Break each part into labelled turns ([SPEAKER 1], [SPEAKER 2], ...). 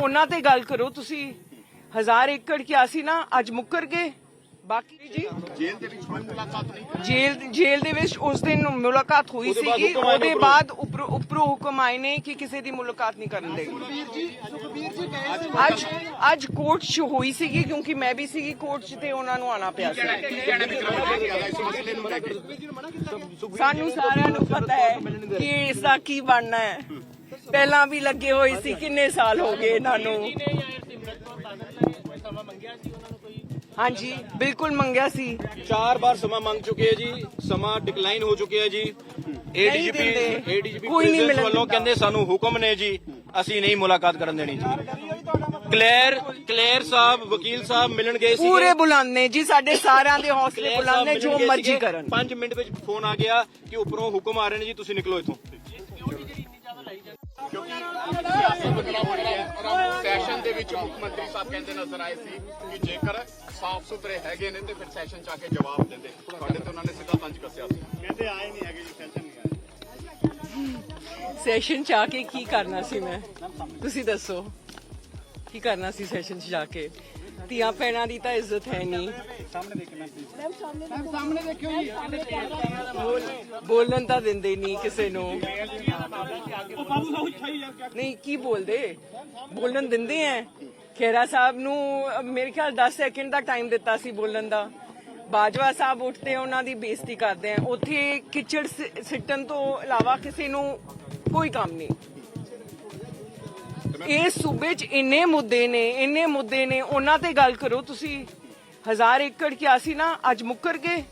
[SPEAKER 1] ਉਹਨਾਂ ਤੇ ਗੱਲ ਕਰੋ ਤੁਸੀਂ ਹਜ਼ਾਰ ਏਕੜ ਕਿਹਾ ਸੀ ਨਾ ਅੱਜ ਮੁੱਕਰ ਗਏ। ਬਾਕੀ ਜੀ
[SPEAKER 2] ਜੇਲ੍ਹ ਦੇ ਵਿੱਚ ਕੋਈ ਮੁਲਾਕਾਤ ਨਹੀਂ
[SPEAKER 1] ਜੇਲ੍ਹ ਜੇਲ੍ਹ ਦੇ ਵਿੱਚ ਉਸ ਦਿਨ ਮੁਲਾਕਾਤ ਹੋਈ ਸੀਗੀ। ਉਹਦੇ। ਬਾਅਦ ਉੱਪਰ ਉੱਪਰੋਂ ਹੁਕਮ ਆਏ ਨੇ ਕਿ ਕਿਸੇ ਦੀ ਮੁਲਾਕਾਤ ਨਹੀਂ ਕਰਨ ਦੇਗੀ ਅੱਜ ਅੱਜ ਕੋਰਟ 'ਚ ਹੋਈ ਸੀਗੀ ਕਿਉਂਕਿ ਮੈਂ ਵੀ ਸੀਗੀ ਕੋਰਟ 'ਚ ਤੇ ਉਹਨਾਂ ਨੂੰ ਆਣਾ ਪਿਆ ਸੀ।
[SPEAKER 2] ਕੀ ਦਾ ਕੇ
[SPEAKER 1] ਸਾਨੂੰ ਸਾਰਿਆਂ ਨੂੰ ਪਤਾ ਹੈ ਕਿ ਇਸ ਦਾ ਕੀ ਬਣਨਾ ਹੈ। ਪਹਿਲਾਂ ਵੀ ਲੱਗੇ ਹੋਏ ਸੀ ਕਿੰਨੇ ਸਾਲ ਹੋ ਗਏ ਇਹਨਾਂ ਨੂੰ? ਹਾਂਜੀ ਬਿਲਕੁਲ ਮੰਗਿਆ ਸੀ।
[SPEAKER 3] ਚਾਰ ਵਾਰ ਸਮਾਂ ਮੰਗ ਚੁੱਕੇ ਹੈ ਜੀ ਸਮਾਂ ਡਿਕਲਾਈਨ ਹੋ ਚੁੱਕਿਆ ਹੈ ਜੀ ਏਡੀਜੀਪੀ
[SPEAKER 1] ਦਿੰਦੇ।
[SPEAKER 3] ਏਡੀਜੀਪੀ
[SPEAKER 1] ਕੋਈ ਨਹੀਂ ਮਿਲਣ
[SPEAKER 3] ਵੱਲੋਂ
[SPEAKER 1] ਦਿੰਦਾ।
[SPEAKER 3] ਕਹਿੰਦੇ ਸਾਨੂੰ ਹੁਕਮ ਨੇ ਜੀ ਅਸੀਂ ਨਹੀਂ ਮੁਲਾਕਾਤ ਕਰਨ ਦੇਣੀ ਜੀ। ਕਲੇਰ ਕਲੇਰ ਸਾਹਿਬ ਵਕੀਲ ਸਾਹਿਬ ਮਿਲਣ ਗਏ ਸੀ
[SPEAKER 1] ਪੂਰੇ ਬੁਲੰਦ ਨੇ ਜੀ ਸਾਡੇ ਸਾਰਿਆਂ ਦੇ ਹੌਸਲੇ ਬੁਲੰਦ ਨੇ ਜੋ ਮਰਜ਼ੀ ਕਰਨ।
[SPEAKER 3] 5 ਮਿੰਟ ਵਿੱਚ ਫੋਨ ਆ ਗਿਆ ਕਿ ਉੱਪਰੋਂ ਹੁਕਮ ਆ ਰਹੇ ਨੇ ਜੀ ਤੁਸੀਂ ਨਿਕਲੋ ਇੱਥੋਂ।
[SPEAKER 2] ਸੈਸ਼ਨ ਦੇ ਵਿੱਚ ਮੁੱਖ ਮੰਤਰੀ ਸਾਹਿਬ ਕਹਿੰਦੇ ਨਜ਼ਰ ਆਏ ਸੀ ਕਿ ਜੇਕਰ ਸਾਫ਼ ਸੁਥਰੇ ਹੈਗੇ ਨੇ ਤੇ ਫਿਰ ਸੈਸ਼ਨ ਚ ਆ ਕੇ ਜਵਾਬ ਦਿੰਦੇ। ਤੁਹਾਡੇ ਤੇ ਉਹਨਾਂ ਨੇ ਸਿੱਧਾ ਤੰਜ ਕੱਸਿਆ ਸੀ। ਕਹਿੰਦੇ ਆਏ ਨਹੀਂ ਹੈਗੇ ਜੀ ਸੈਸ਼ਨ ਨਹੀਂ ਆਏ।
[SPEAKER 1] ਸੈਸ਼ਨ ਚ ਆ ਕੇ ਕੀ ਕਰਨਾ ਸੀ ਮੈਂ? ਤੁਸੀਂ ਦੱਸੋ ਕੀ ਕਰਨਾ ਸੀ ਸੈਸ਼ਨ ਚ ਜਾ ਕੇ? ਧੀਆਂ ਭੈਣਾਂ ਦੀ ਤਾਂ ਇੱਜ਼ਤ ਹੈ ਨਹੀਂ। ਬੋਲ- ਬੋਲਣ ਤਾਂ ਦਿੰਦੇ ਨਹੀਂ ਕਿਸੇ ਨੂੰ। ਨਹੀਂ, ਕੀ ਬੋਲਦੇ? ਬੋਲਣ ਦਿੰਦੇ ਐ। ਖੇਰਾ ਸਾਹਿਬ ਨੂੰ, ਮੇਰੇ ਖਿਆਲ 10 ਸੈਕਿੰਡ ਦਾ ਟਾਈਮ ਦਿੱਤਾ ਸੀ ਬੋਲਣ ਦਾ। ਬਾਜਵਾ ਸਾਹਿਬ ਉੱਠਦੇ, ਉਹਨਾਂ ਦੀ ਬੇਇੱਜ਼ਤੀ ਕਰਦੇ ਆ ਉੱਥੇ ਕਿਚੜ ਸਿੱਟਣ ਤੋਂ ਇਲਾਵਾ ਕਿਸੇ ਨੂੰ ਕੋਈ ਕੰਮ ਨਹੀਂ। ਇਸ ਸੂਬੇ 'ਚ ਇੰਨੇ ਮੁੱਦੇ ਨੇ, ਇੰਨੇ ਮੁੱਦੇ ਨੇ। ਉਹਨਾਂ ਤੇ ਗੱਲ ਕਰੋ ਤੁਸੀਂ। ਹਜ਼ਾਰ ਏਕੜ ਕਿਆ ਸੀ ਨਾ, ਅੱਜ ਮੁੱਕਰ ਗਏ?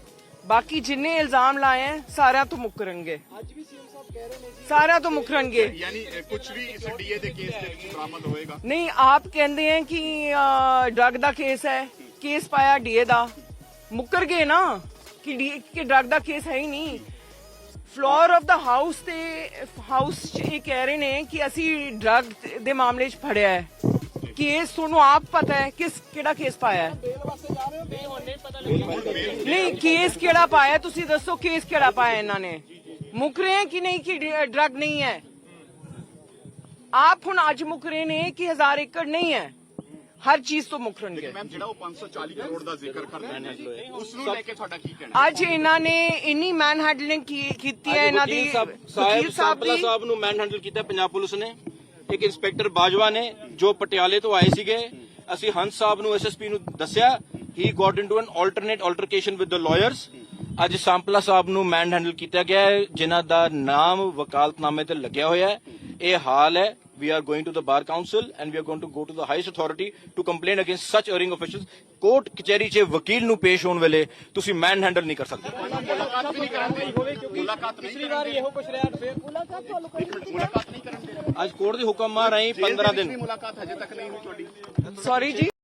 [SPEAKER 1] ਬਾਕੀ ਜਿੰਨੇ ਇਲਜ਼ਾਮ ਲਾਏ ਹੈ ਸਾਰਿਆਂ ਤੋਂ ਮੁੱਕਰਨਗੇ। ਸਾਰਿਆਂ ਤੋਂ ਮੁੱਕਰਨਗੇ।
[SPEAKER 2] ਯਾਨੀ ਕੁਝ ਵੀ ਇਸ ਡੀਏ ਦੇ ਕੇਸ ਦੇ ਵਿੱਚ ਬਰਾਮਦ ਹੋਏਗਾ।
[SPEAKER 1] ਨਹੀਂ ਆਪ ਕਹਿੰਦੇ ਹੈ ਕਿ ਡਰਗ ਦਾ ਕੇਸ ਹੈ ਕੇਸ ਪਾਇਆ ਡੀਏ ਦਾ। ਮੁੱਕਰ ਗਏ ਨਾ ਕਿ ਡੀ ਕਿ ਡਰਗ ਦਾ ਕੇਸ ਹੈ ਹੀ ਨਹੀਂ। ਫਲੋਰ ਆਫ ਦਾ ਹਾਊਸ ਤੇ ਹਾਊਸ ਇਹ ਕਹਿ ਰਹੇ ਨੇ ਕਿ ਅਸੀਂ ਡਰਗ ਦੇ ਮਾਮਲੇ 'ਚ ਫੜਿਆ ਹੈ। ਕੇਸ ਤੁਹਾਨੂੰ ਆਪ ਪਤਾ ਹੈ ਕਿਸ ਕਿਹੜਾ ਕੇਸ ਪਾਇਆ ਹੈ? ਨਹੀਂ ਕੇਸ ਕਿਹੜਾ ਪਾਇਆ ਤੁਸੀਂ ਦੱਸੋ ਕੇਸ ਕਿਹੜਾ ਪਾਇਆ ਇਹਨਾਂ ਨੇ? ਮੁੱਕ ਰਹੇ ਹੈ ਕਿ ਨਹੀਂ ਕਿ ਡਰਗ ਨਹੀਂ ਹੈ? ਆਪ ਹੁਣ ਅੱਜ ਮੁੱਕ ਰਹੇ ਨੇ ਕਿ ਹਜ਼ਾਰ ਏਕੜ ਨਹੀਂ ਹੈ? ਹਰ ਚੀਜ਼ ਤੋਂ ਮੁੱਕਰਨਗੇ
[SPEAKER 2] ਮੈਮ ਜਿਹੜਾ ਉਹ 540 ਕਰੋੜ ਦਾ ਜ਼ਿਕਰ ਕਰਦੇ ਨੇ ਉਸ ਨੂੰ ਲੈ ਕੇ ਤੁਹਾਡਾ ਕੀ ਕਹਿਣਾ
[SPEAKER 1] ਅੱਜ ਇਹਨਾਂ ਨੇ ਇੰਨੀ ਮੈਨ ਹੈਂਡਲਿੰਗ ਕੀਤੀ ਹੈ ਇਹਨਾਂ ਦੀ
[SPEAKER 3] ਵਕੀਲ ਸਾਹਿਬ
[SPEAKER 1] ਵਕੀਲ
[SPEAKER 3] ਸਾਹਿਬ
[SPEAKER 1] ਸਾਹਿਬ
[SPEAKER 3] ਸਾਂਪਲਾ
[SPEAKER 1] ਦੀ
[SPEAKER 3] ਸਾਹਿਬ ਨੂੰ ਮੈਨ ਹੈਂਡਲ ਕੀਤਾ ਪੰਜਾਬ ਪੁਲਿਸ ਨੇ। ਇੱਕ ਇੰਸਪੈਕਟਰ ਬਾਜਵਾ ਨੇ ਜੋ ਪਟਿਆਲੇ ਤੋਂ ਆਏ ਸੀਗੇ। ਅਸੀਂ ਹੰਸ ਸਾਹਿਬ ਨੂੰ ਐਸਐਸਪੀ ਨੂੰ ਦੱਸਿਆ he got into an alternate altercation with the lawyers ਅੱਜ ਸਾਂਪਲਾ ਸਾਹਿਬ ਨੂੰ ਮੈਨ ਹੈਂਡਲ ਕੀਤਾ ਗਿਆ ਹੈ ਜਿਨ੍ਹਾਂ ਦਾ ਨਾਮ ਵਕਾਲਤਨਾਮੇ ਤੇ ਲੱਗਿਆ ਹੋਇਆ ਹੈ। ਇਹ ਹਾਲ ਹੈ we are going to the bar council and we are going to go to the highest authority to complain against such erring officials court ਕਚਹਿਰੀ 'ਚ ਵਕੀਲ ਨੂੰ ਪੇਸ਼ ਹੋਣ ਵੇਲੇ ਤੁਸੀਂ ਮੈਨ ਹੈਂਡਲ ਨਹੀਂ ਕਰ ਸਕਦੇ।
[SPEAKER 2] ਮੁਲਾਕਾਤ ਵੀ ਨਹੀਂ ਕਰਾਂਗੇ। ਮੁਲਾਕਾਤ ਨਹੀਂ ਪਿਛਲੀ ਵਾਰ ਇਹੋ ਕੁਝ ਰਿਹਾ ਫਿਰ ਮੁਲਾਕਾਤ ਮੁਲਾਕਾਤ ਨਹੀਂ ਕਰਾਂਗੇ।
[SPEAKER 3] ਅੱਜ ਕੋਰਟ ਦੇ ਹੁਕਮ ਆ ਰਹੀ 15
[SPEAKER 2] ਜੇਲ੍ਹ ਦੇ ਵਿੱਚ
[SPEAKER 3] ਦਿਨ।
[SPEAKER 2] ਮੁਲਾਕਾਤ ਹਜੇ ਤੱਕ ਨਹੀਂ ਹੋਈ ਤੁਹਾਡੀ।
[SPEAKER 1] ਸੌਰੀ ਜੀ।